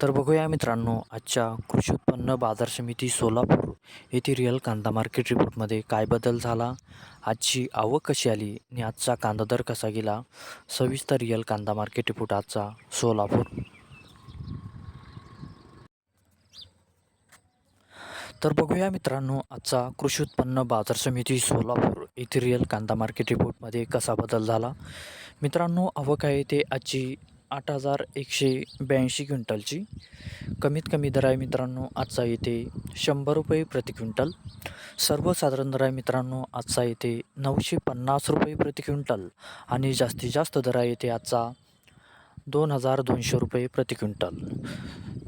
तर बघूया मित्रांनो आजच्या कृषी उत्पन्न बाजार समिती सोलापूर येथे रिअल कांदा मार्केट रिपोर्टमध्ये काय बदल झाला आजची आवक कशी आली आणि आजचा कांदा दर कसा गेला सविस्तर रिअल कांदा मार्केट रिपोर्ट आजचा सोलापूर. तर बघूया मित्रांनो आजचा कृषी उत्पन्न बाजार समिती सोलापूर येथे रिअल कांदा मार्केट रिपोर्टमध्ये कसा बदल झाला. मित्रांनो आवक आहे ते आजची आठ हजार एकशे ब्याऐंशी क्विंटलची. कमीत कमी दर आहे मित्रांनो आजचा येथे शंभर रुपये प्रति क्विंटल. सर्वसाधारण दर आहे मित्रांनो आजचा येथे नऊशे पन्नास रुपये प्रति क्विंटल. आणि जास्तीत जास्त दर आहे येथे आजचा दोन हजार दोनशे रुपये प्रति क्विंटल.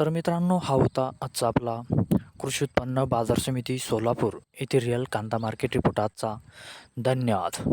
तर मित्रांनो हा होता आजचा आपला कृषी उत्पन्न बाजार समिती सोलापूर. येथे रिअल कांदा मार्केट रिपोर्ट आजचा. धन्यवाद.